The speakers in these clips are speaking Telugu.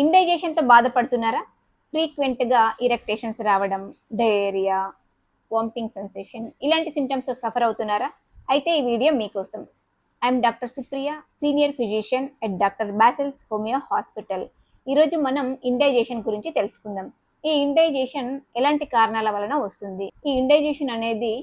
ఇండైజేషన్తో బాధపడుతున్నారా? ఫ్రీక్వెంట్గా ఇరెక్టేషన్స్ రావడం డయేరియా వామిటింగ్ సెన్సేషన్ ఇలాంటి సిమ్టమ్స్తో సఫర్ అవుతున్నారా? అయితే ఈ వీడియో మీకోసం. I'm doctor Supriya senior physician at doctor Basil's homeo hospital ఈరోజు మనం ఇండైజేషన్ గురించి తెలుసుకుందాం. ఈ ఇండైజేషన్ ఎలాంటి కారణాల వలన వస్తుంది? ఈ ఇండైజేషన్ అనేది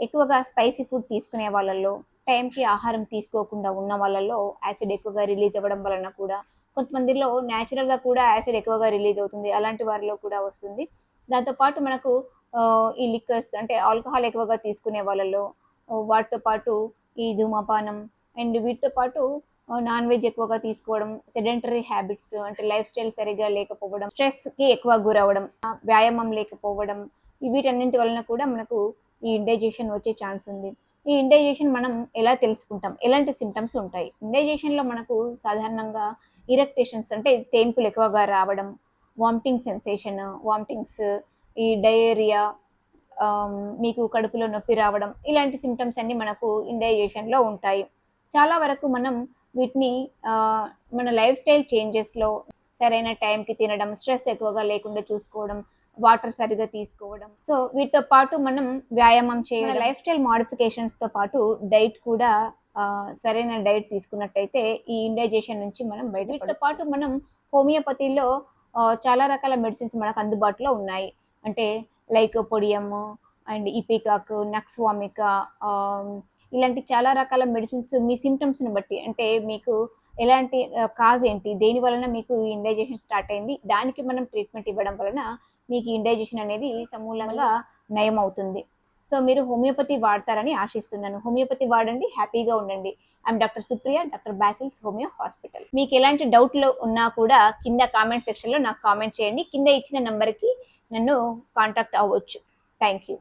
ఎక్కువగా స్పైసీ ఫుడ్ తీసుకునే వాళ్ళల్లో టైంకి ఆహారం తీసుకోకుండా ఉన్న వాళ్ళలో యాసిడ్ ఎక్కువగా రిలీజ్ అవ్వడం వలన కూడా కొంతమందిలో న్యాచురల్గా కూడా యాసిడ్ ఎక్కువగా రిలీజ్ అవుతుంది. అలాంటి వారిలో కూడా వస్తుంది. దాంతోపాటు మనకు ఈ లిక్కర్స్ అంటే ఆల్కహాల్ ఎక్కువగా తీసుకునే వాళ్ళలో వాటితో పాటు ఈ ధూమపానం అండ్ వీటితో పాటు నాన్ వెజ్ ఎక్కువగా తీసుకోవడం సెడెంటరీ హ్యాబిట్స్ అంటే లైఫ్ స్టైల్ సరిగా లేకపోవడం స్ట్రెస్కి ఎక్కువ గురవడం వ్యాయామం లేకపోవడం వీటన్నింటి వలన కూడా మనకు ఈ ఇండైజేషన్ వచ్చే ఛాన్స్ ఉంది. ఈ ఇండైజేషన్ మనం ఎలా తెలుసుకుంటాం? ఎలాంటి సిమ్టమ్స్ ఉంటాయి? ఇండైజేషన్లో మనకు సాధారణంగా ఇరక్టేషన్స్ అంటే తేన్పులు ఎక్కువగా రావడం వామిటింగ్ సెన్సేషన్ వామిటింగ్స్ ఈ డయేరియా um, మీకు కడుపులో నొప్పి రావడం ఇలాంటి సిమ్టమ్స్ అన్నీ మనకు ఇండైజేషన్లో ఉంటాయి. చాలా వరకు మనం వీటిని మన లైఫ్ స్టైల్ చేంజెస్లో సరైన టైంకి తినడం స్ట్రెస్ ఎక్కువగా లేకుండా చూసుకోవడం వాటర్ సరిగా తీసుకోవడం. సో వీటితో పాటు మనం వ్యాయామం చేయడం. లైఫ్ స్టైల్ మాడిఫికేషన్స్తో పాటు డైట్ కూడా సరైన డైట్ తీసుకున్నట్టయితే ఈ ఇండైజేషన్ నుంచి మనం బయట వీటితో పాటు మనం హోమియోపతిలో చాలా రకాల మెడిసిన్స్ మనకు అందుబాటులో ఉన్నాయి. అంటే లైక్ పొడియము అండ్ ఇపికాక్ నక్స్వామిక ఇలాంటి చాలా రకాల మెడిసిన్స్ మీ సిమ్టమ్స్ని బట్టి అంటే మీకు ఎలాంటి కాజ్ ఏంటి? దేని వలన మీకు ఈ ఇండైజేషన్ స్టార్ట్ అయింది? దానికి మనం ట్రీట్మెంట్ ఇవ్వడం వలన మీకు ఇండైజేషన్ అనేది సమూలంగా నయం అవుతుంది సో మీరు హోమియోపతి వాడతారని ఆశిస్తున్నాను. హోమియోపతి వాడండి హ్యాపీగా ఉండండి. I'm doctor Supriya doctor Basil's homeo hospital. మీకు ఎలాంటి డౌట్లు ఉన్నా కూడా కింద కామెంట్ సెక్షన్లో నాకు కామెంట్ చేయండి. కింద ఇచ్చిన నెంబర్కి నన్ను కాంటాక్ట్ అవ్వచ్చు. Thank you.